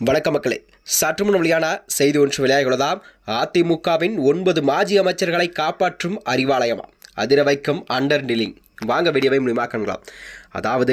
வணக்க மக்களே சற்று முன் வெளியான செய்தி ஒன்று வெளியாகியுள்ளதாம். அதிமுகவின் ஒன்பது மாஜி அமைச்சர்களை காப்பாற்றும் அறிவாலயமா? அதிர வைக்கும் அண்டர் டிலிங். வாங்க வீடியோவை முடிமாக்கலாம் அதாவது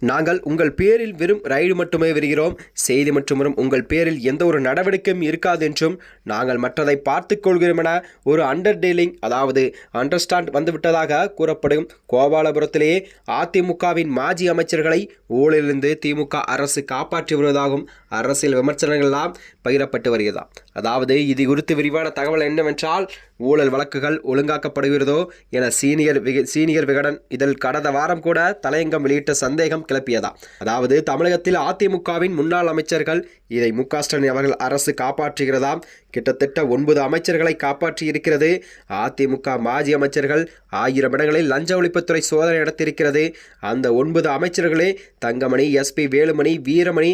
நாங்கள் உங்கள் பேரில் வெறும் ரைடு மட்டுமே வருகிறோம். செய்தி மற்றும் வரும் உங்கள் பேரில் எந்த ஒரு நடவடிக்கையும் இருக்காது என்றும் நாங்கள் மற்றதை பார்த்துக்கொள்கிறோம் என ஒரு அண்டர் டீலிங் அதாவது அண்டர்ஸ்டாண்ட் வந்துவிட்டதாக கூறப்படும் கோபாலபுரத்திலேயே அதிமுகவின் மாஜி அமைச்சர்களை ஊழலிருந்து திமுக அரசு காப்பாற்றி வருவதாகவும் அரசியல் விமர்சனங்கள்லாம் பகிரப்பட்டு வருகிறதா. அதாவது இது குறித்து விரிவான தகவல் என்னவென்றால் ஊழல் வழக்குகள் ஒழுங்காக்கப்படுகிறதோ என சீனியர் விக சீனியர் விகடன் இதில் கடந்த வாரம் கூட தலையங்கம் வெளியிட்ட சந்தேகம் கிளப்பியதா. அதாவது தமிழகத்தில் அதிமுகவின் முன்னாள் அமைச்சர்கள் இதை மு க ஸ்டாலின் அவர்கள் அரசு காப்பாற்றுகிறதாம் கிட்டத்தட்ட ஒன்பது அமைச்சர்களை காப்பாற்றி இருக்கிறது அதிமுக மாஜி அமைச்சர்கள் ஆயிரம் இடங்களில் லஞ்ச ஒழிப்புத்துறை சோதனை நடத்தியிருக்கிறது. அந்த ஒன்பது அமைச்சர்களே தங்கமணி எஸ்பி வேலுமணி வீரமணி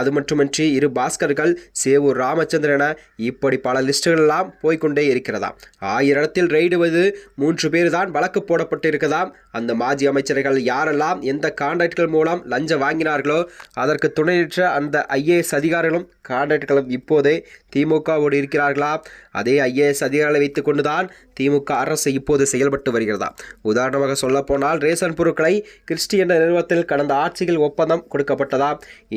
அது மட்டுமின்றி இரு பாஸ்கர்கள் சேவூர் ராமச்சந்திரன் என இப்படி பல லிஸ்டுகள் எல்லாம் போய்க்கொண்டே இருக்கிறதாம் ஆயிரம் இடத்தில் ரெய்டுவது மூன்று பேர் தான் வழக்கு போடப்பட்டு இருக்கதாம் அந்த மாஜி அமைச்சர்கள் யாரெல்லாம் எந்த கான்ட்ராக்ட்கள் மூலம் லஞ்சம் வாங்கினார்களோ அதற்கு துணையற்ற அந்த ஐஏஎஸ் அதிகாரிகளும் கான்ட்ராக்ட்களும் இப்போதே திமுகவோடு இருக்கிறார்களா? அதே ஐஏஎஸ் அதிகாரிகளை வைத்துக்கொண்டு தான் திமுக அரசு இப்போது செயல்பட்டு வருகிறதா? உதாரணமாக சொல்லப்போனால் ரேஷன் பொருட்களை கிறிஸ்டி என்ற நிறுவனத்தில் கடந்த ஆட்சியில் ஒப்பந்தம் கொடுக்கப்பட்டதா?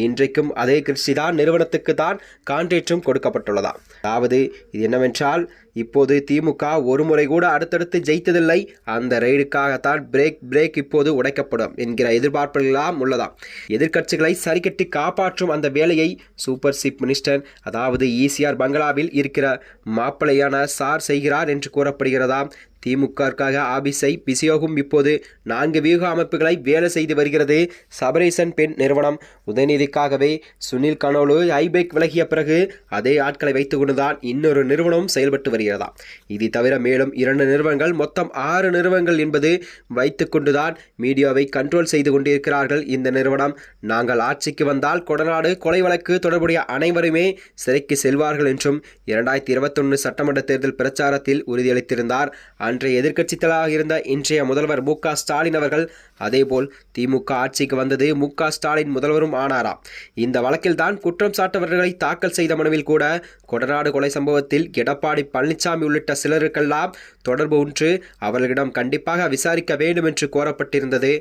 இன்றைக்கும் அதே கிறிஸ்டி தான் நிறுவனத்துக்கு தான் கான்ட்ராக்டும் கொடுக்கப்பட்டுள்ளதா? அதாவது இது என்னவென்றால் இப்போது திமுக ஒரு முறை கூட அடுத்தடுத்து ஜெயித்ததில்லை. அந்த ரெய்டுக்காகத்தான் பிரேக் பிரேக் இப்போது உடைக்கப்படும் என்கிற எதிர்பார்ப்புகளெல்லாம் உள்ளதாம். எதிர்க்கட்சிகளை சரிக்கட்டி காப்பாற்றும் அந்த வேலையை சூப்பர் சீப் மினிஸ்டர் அதாவது ஈசிஆர் பங்களாவில் இருக்கிற மாப்பிள்ளையான சார் செய்கிறார் என்று கூறப்படுகிறதாம். திமுகவிற்காக ஆபிஸை பிசியோகும் இப்போது நான்கு வியூக அமைப்புகளை வேலை செய்து வருகிறது சபரேசன் பெண் நிறுவனம். உதயநிதிக்காகவே சுனில் கனோலு ஐபேக் விலகிய பிறகு அதே ஆட்களை வைத்துக்கொண்டுதான் இன்னொரு நிறுவனமும் செயல்பட்டு வருகிறதா? இது தவிர மேலும் இரண்டு நிறுவனங்கள் மொத்தம் ஆறு நிறுவனங்கள் என்பது வைத்துக்கொண்டுதான் மீடியாவை கண்ட்ரோல் செய்து கொண்டிருக்கிறார்கள் இந்த நிறுவனம். நாங்கள் ஆட்சிக்கு வந்தால் கொடநாடு கொலை வழக்கு தொடர்புடைய அனைவருமே சிறைக்கு செல்வார்கள் என்றும் இரண்டாயிரத்தி இருபத்தொன்று சட்டமன்ற தேர்தல் பிரச்சாரத்தில் உறுதியளித்திருந்தார். அன்றைய எதிர்க்கட்சித் தலைவராக இருந்த இன்றைய முதல்வர் மு ஸ்டாலின் அவர்கள் அதேபோல் திமுக ஆட்சிக்கு வந்தது மு ஸ்டாலின் முதல்வரும் ஆனாராம் இந்த வழக்கில் தான் குற்றம் சாட்டவர்களை தாக்கல் செய்த மனுவில் கூட கொடநாடு கொலை சம்பவத்தில் எடப்பாடி பழனிசாமி உள்ளிட்ட சிலருக்கெல்லாம் தொடர்பு ஒன்று அவர்களிடம் கண்டிப்பாக விசாரிக்க வேண்டும் என்று கோரப்பட்டிருந்தது.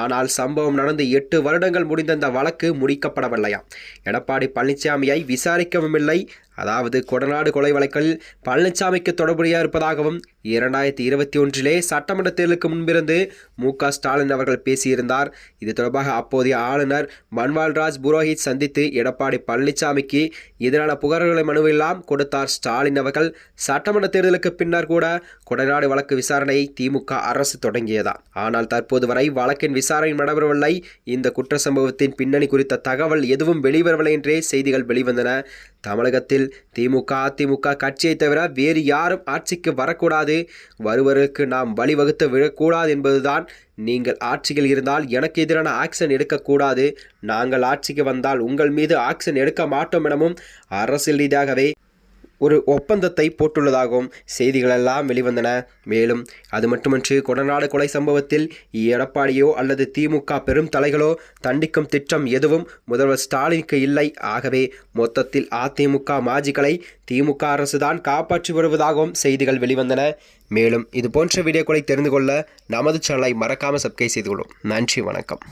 ஆனால் சம்பவம் நடந்து எட்டு வருடங்கள் முடிந்த அந்த வழக்கு முடிக்கப்படவில்லையா? எடப்பாடி பழனிசாமியை விசாரிக்கவும் இல்லை. அதாவது கொடநாடு கொலை வழக்கில் பழனிசாமிக்கு தொடர்புடைய இருப்பதாகவும் இரண்டாயிரத்தி இருபத்தி ஒன்றிலே சட்டமன்ற தேர்தலுக்கு முன்பிருந்து மு க ஸ்டாலின் அவர்கள் பேசியிருந்தார். இது தொடர்பாக அப்போதைய ஆளுநர் பன்வால்ராஜ் புரோஹித் சந்தித்து எடப்பாடி பழனிசாமிக்கு எதிரான புகார்களை மனுவெல்லாம் கொடுத்தார் ஸ்டாலின் அவர்கள். சட்டமன்ற தேர்தலுக்கு பின்னர் கூட கொடநாடு வழக்கு விசாரணையை திமுக அரசு தொடங்கியதா? ஆனால் தற்போது வரை வழக்கின் விசாரணை நடைபெறவில்லை. இந்த குற்ற சம்பவத்தின் பின்னணி குறித்த தகவல் எதுவும் வெளிவரவில்லை என்றே செய்திகள் வெளிவந்தன. தமிழகத்தில் திமுக அதிமுக கட்சியை தவிர வேறு யாரும் ஆட்சிக்கு வரக்கூடாது. வருவருக்கு நாம் வழிவகுத்து விடக்கூடாது என்பதுதான் நீங்கள் ஆட்சியில் இருந்தால் எனக்கு எதிரான ஆக்ஷன் எடுக்கக்கூடாது. நாங்கள் ஆட்சிக்கு வந்தால் உங்கள் மீது ஆக்ஷன் எடுக்க மாட்டோம் எனவும் அரசியல் ரீதியாகவே ஒரு ஒப்பந்தத்தை போட்டுள்ளதாகவும் செய்திகளெல்லாம் வெளிவந்தன. மேலும் அது மட்டுமன்று கொடநாடு கொலை சம்பவத்தில் எடப்பாடியோ அல்லது திமுக பெரும் தலைகளோ தண்டிக்கும் திட்டம் எதுவும் முதல்வர் ஸ்டாலினுக்கு இல்லை. ஆகவே மொத்தத்தில் அதிமுக மாஜிகளை திமுக அரசுதான் காப்பாற்றி வருவதாகவும் செய்திகள் வெளிவந்தன. மேலும் இது போன்ற வீடியோக்களை தெரிந்து கொள்ள நமது சேனலை மறக்காமல் சப்ஸ்கிரைப் செய்து கொள்ளும். நன்றி வணக்கம்.